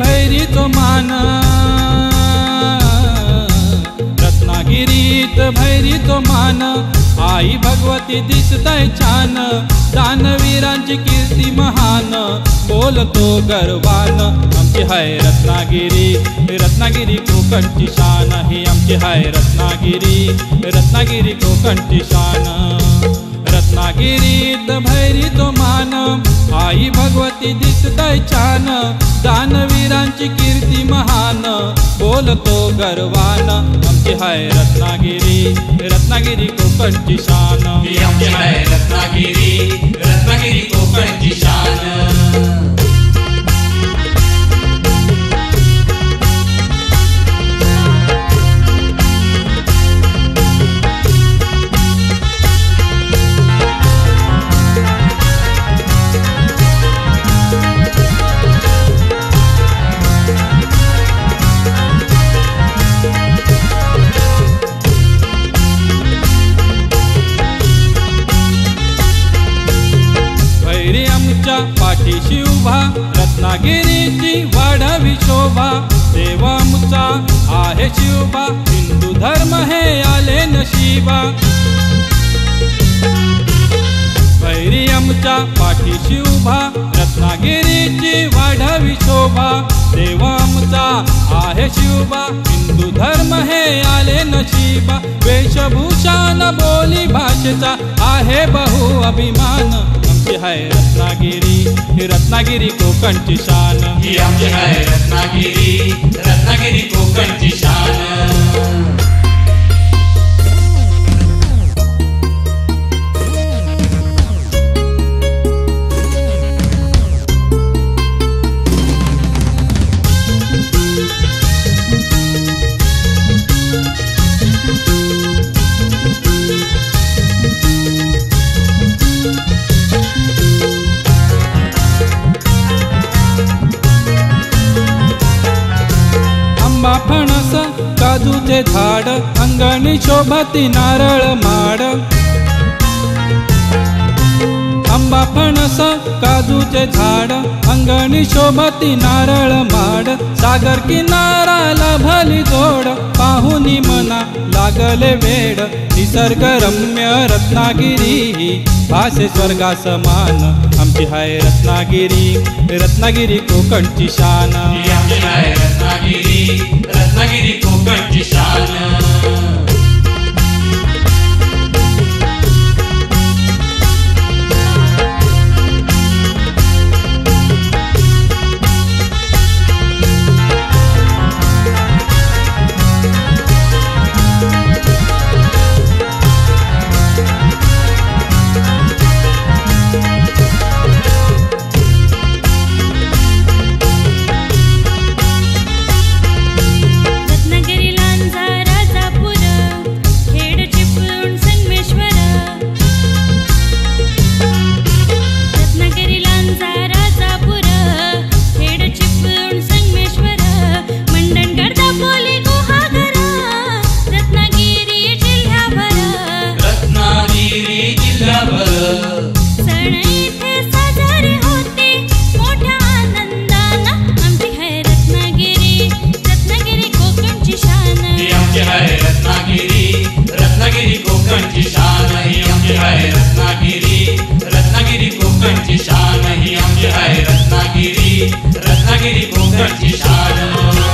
भैरीत मान. रत्नागिरीत भैरीत मान. आई भगवती दिसतय छान. दानवीरांची कीर्ती महान. बोलतो गर्वान. आमची हाय रत्नागिरी. रत्नागिरी कोकणची शान. ही आमची हाय रत्नागिरी. रत्नागिरी कोकणची शान. नागिरीत भैरी तो मान आई भगवती दिसतय छान दानवीरांची कीर्ती महान बोलतो गर्वान आमची हाय रत्नागिरी रत्नागिरी कोकणची शान. आमची हाय रत्नागिरी. शिवभा उभा रत्नागिरीची वाढावी शोभा. देवामुचा आहे शिवबा हिंदू धर्म हे आले नशिबा. भैरी आमच्या पाठीशी उभा रत्नागिरीची वाढावी शोभा. देवामचा आहे शिवबा हिंदू धर्म हे आले नशिबा. वेशभूषा बोली भाषेचा आहे बहु अभिमान. आमची हाय रत्नागिरी. ही रत्नागिरी कोकणची शान. ही आमची आहे रत्नागिरी. रत्नागिरी कोकणची शान. काजूचे झाड अंगणी शोभती नारळ माड. आंबा फणस काजूचे झाड अंगणी शोभती नारळ माड. सागर किनाराला भली जोड पाहुनी मना लागले वेड. निसर्ग रम्य रत्नागिरी भाषे स्वर्गा समान आमची हाय रत्नागिरी रत्नागिरी कोकणची शान. आमची रत्नागिरी. गिरी भोगरची शान.